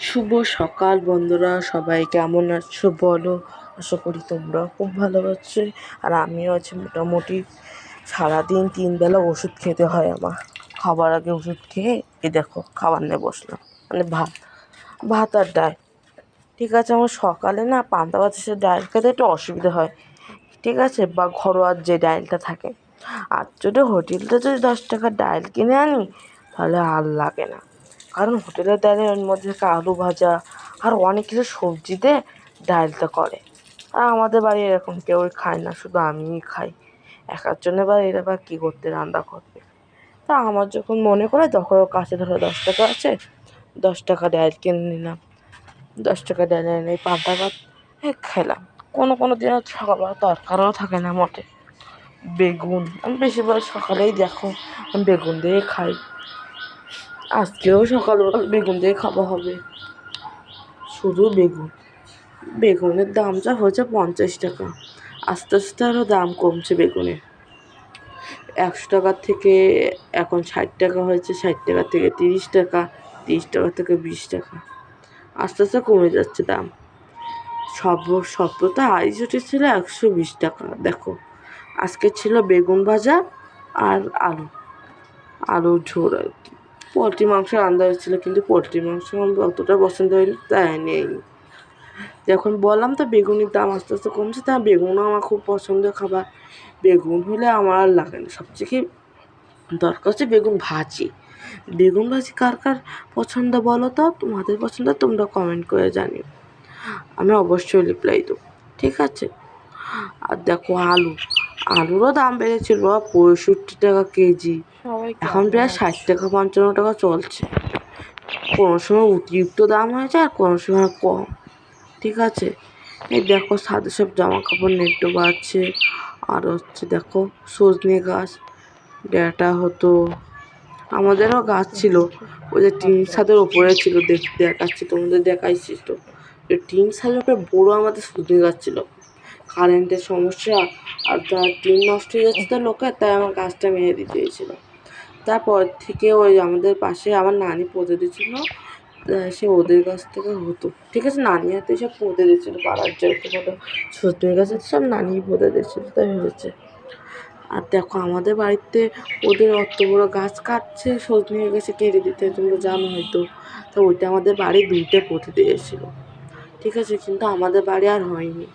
শুভ সকাল বন্ধুরা, সবাই কেমন আছো বলো? আশা করি তোমরা খুব ভালো আছো আর আমিও আছি মোটামুটি। সারাদিন তিন বেলা ওষুধ খেতে হয় আমার। খাবার আগে ওষুধ খেয়ে এই দেখো, খাবার নিয়ে বসলাম। মানে ভাত ভাত আর ডাল। ঠিক আছে, আমার সকালে না পান্তা ভাতের সাথে ডাল খেতে একটু অসুবিধা হয়। ঠিক আছে, বা ঘরোয়ার যে ডালটা থাকে। আর যদি হোটেলটা যদি দশ টাকার ডাল কিনে আনি, তাহলে আর লাগে না। কারণ হোটেলের ডালের মধ্যে থাকে আলু ভাজা আর অনেক কিছু সবজি দিয়ে ডালটা করে। আর আমাদের বাড়ি এরকম কেউই খায় না, শুধু আমিই খাই। একার জন্য এবার এরা বা কী করতে রান্না করবে? তা আমার যখন মনে করে তখন কাছে ধরো দশ টাকা আছে, দশ টাকা ডাল কিনে নিলাম। দশ টাকা ডাল এনে পান্তা ভাত খেলাম। কোনো কোনো দিন সকালবেলা তরকারও থাকে না মোটে। বেগুন, আমি বেশিরভাগ সকালেই দেখো, আমি বেগুন দিয়ে খাই। আজকেও সকালবেলা বেগুন দিয়ে খাওয়া হবে। শুধু বেগুন। বেগুনের দাম যা হয়েছে পঞ্চাশ টাকা। আস্তে আস্তে আরও দাম কমছে বেগুনের একশো টাকার থেকে এখন ষাট টাকা হয়েছে, ষাট টাকা থেকে তিরিশ টাকা তিরিশ টাকা থেকে বিশ টাকা। আস্তে আস্তে কমে যাচ্ছে দাম। সব সপ্তাহতে আইস উঠেছিল একশো বিশ টাকা, দেখো। আজকে ছিল বেগুন ভাজা আর আলু। আলুর ঝোল আর কি। পোলট্রি মাংস রান্না হয়েছিল কিন্তু পোলট্রি মাংস অতটা পছন্দ হয়নি, তাই নেই যখন বললাম তো বেগুনের দাম আস্তে আস্তে কমছে, তা বেগুনও আমার খুব পছন্দের খাবার। বেগুন হলে আমার আর লাগে না। সবথেকে দরকার হচ্ছে বেগুন ভাজি। বেগুন ভাজি কার কার পছন্দ বলো তো? তোমাদের পছন্দ, তোমরা কমেন্ট করে জানিও। আমি অবশ্যই রিপ্লাই দেবো, ঠিক আছে? আর দেখো আলু। আলুরও দাম বেড়েছিল পঁয়ষট্টি টাকা কেজি। এখন প্রায় ষাট টাকা পঞ্চান্ন টাকা চলছে। কোনো সময় অতিরিক্ত দাম হয়েছে আর কোনো সময় কম। ঠিক আছে? এই দেখো সাদা সব জামা কাপড় নেট্টো বাড়ছে আর হচ্ছে দেখো সজনে গাছ ডেটা হতো। আমাদেরও গাছ ছিল। ওই যে টিন ছাদের ওপরে ছিল দেখতে দেখাচ্ছি তোমাদের দেখাইছি তো। টিন ছাদের উপরে বড়ো আমাদের সজনে গাছ ছিল। কারেন্টের সমস্যা আর তার টিন নষ্ট হয়ে যাচ্ছে তো লোকের তাই আমার গাছটা মেরে দিতে হয়েছিল। তারপর থেকে ওই আমাদের পাশে আমার নানি পুঁতে দিয়েছিল সে ওদের কাছ থেকে হতো। ঠিক আছে, নানি হাতে সব পুঁতে দিয়েছিলো পাড়ার কত সজনে গাছ আছে, সব নানি পুঁতে দিয়েছিলো, তাই হয়েছে। আর দেখো, আমাদের বাড়িতে ওদের অত বড় গাছ কাটছে, সজনে গাছে, কেটে দিতে তোমরা জানো হয়তো। তো ওইটা আমাদের বাড়ি দুইটা পুঁতে দিয়েছিলো। ঠিক আছে, কিন্তু আমাদের বাড়ি আর হয়নি।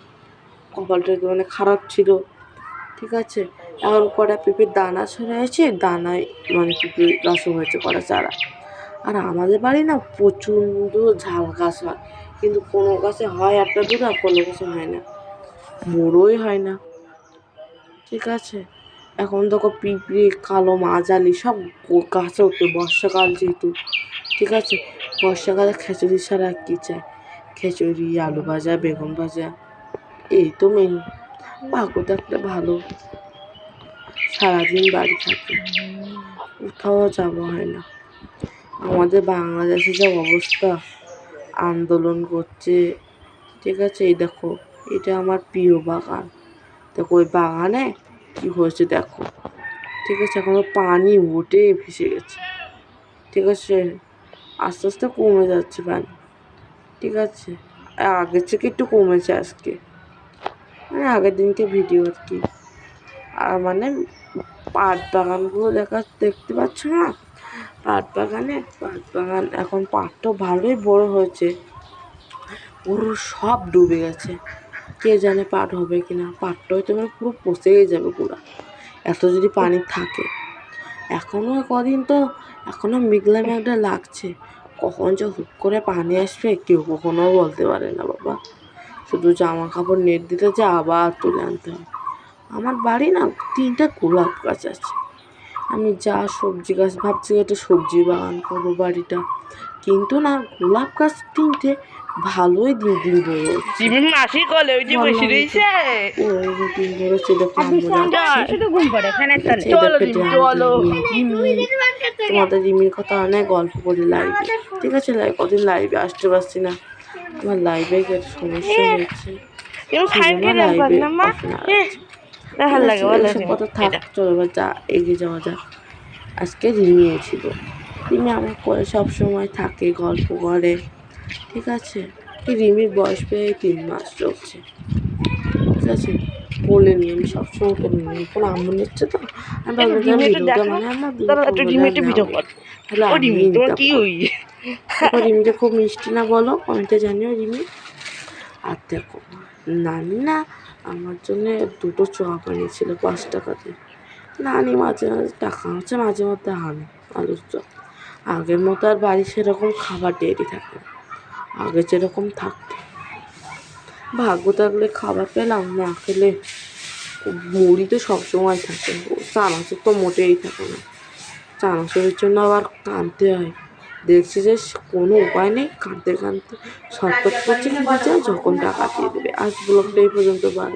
কপালটা মানে খারাপ ছিল। ঠিক আছে? এখন কটা পেঁপের দানা ছড়ে আছে, দানায় মানে পেঁপে গাছও হয়েছে কটা চারা। আর আমাদের বাড়ি না প্রচণ্ড ঝাল গাছ হয়। কিন্তু কোনো গাছে হয় একটা দুটো, আর কোনো গাছে হয় না। বড়োই হয় না। ঠিক আছে? এখন দেখো পিঁপড়ে, কালো মাজালি সব গাছে ওঠে বর্ষাকাল যেহেতু। ঠিক আছে? বর্ষাকালে খিচুড়ি ছাড়া কী চাই? খিচুড়ি, আলু ভাজা, বেগুন ভাজা, এই তো মেন ভাগ্য থাকলে ভালো। সারাদিন বাড়ি থাকি। কোথাও যাওয়া হয় না। আমাদের বাংলাদেশে যা অবস্থা, আন্দোলন করছে, ঠিক আছে? এই দেখো, এটা আমার প্রিয় বাগান। দেখো, ওই বাগানে কী হয়েছে দেখো। ঠিক আছে, এখন পানি উঠে ভেসে গেছে। ঠিক আছে? আস্তে আস্তে কমে যাচ্ছে পানি। ঠিক আছে? আগের থেকে একটু কমেছে আজকে। মানে আগের দিনকে ভিডিও আর কি। আর মানে পাট বাগানগুলো দেখা, দেখতে পাচ্ছ না? পাট বাগানে, পাট বাগান এখন পাটটা ভালোই বড় হয়েছে। পুরো সব ডুবে গেছে। কে জানে পাট হবে কি না পাটটা হয়তো মানে পুরো পচেই যাবে পুরো। এত যদি পানি থাকে। এখনও কদিন তো এখনও মেঘলা মেঘলা লাগছে। কখন যে হুট করে পানি আসবে কেউ কখনো বলতে পারে না বাবা। শুধু জামা কাপড় নেট দিতে যে আবার তুলে আনতে হয়। আমার বাড়ি না তিনটা গোলাপ গাছ আছে। আমি যা সবজি গাছ ভাবছি একটা সবজি বাগান করব বাড়িটা। কিন্তু না গোলাপ গাছ তিনটে ভালোই দিন দিন মাসি কলে ওই যে বসে রয়েছে। ওই দিন। রিমি। তোমাদের রিমির কথা অনেক গল্প করি লাইভে ঠিক আছে লাইভ কদিন লাইভে আসতে পারছি না। আমার লাইভে একটু সমস্যা হচ্ছে কথা থাক চলো যা এগিয়ে যাওয়া যাক। আজকে রিমি ছিল রিমি আমার করে সব সময় থাকে গল্প করে ঠিক আছে? রিমির বয়স পেয়ে তিন মাস চলছে। ঠিক আছে? কোলে নিয়ে আমি সবসময় কোলে নিয়ে কোনো আম্মু নিচ্ছে তো। আমি ভাবলাম যে রিমি একটু ভিডিওটা মানে আমার কর। রিমিটা খুব মিষ্টি না বলো? আমি কমেন্টে জানিও রিমি আর দেখো নানি না আমার জন্য দুটো চপ বানিয়েছিল পাঁচ টাকাতে নানি মাঝে মাঝে টাকা হচ্ছে মাঝে মধ্যে আনে আলুর চপ। আগের মতো আর বাড়ি সেরকম খাবার ডেরি থাকে না। আগে যেরকম থাকতো ভাগ্য থাকলে খাবার পেলাম না খেলে মুড়ি তো সবসময় থাকে। চানাচুর তো মোটেই থাকে না। চানাচুরের জন্য আবার কাঁদতে হয়। দেখছি যে কোনো উপায় নেই, কাঁদতে কাঁদতে সরকার করছে যখন টাকা দিয়ে দেবে। আজ ব্লগটা এই পর্যন্ত, বাই।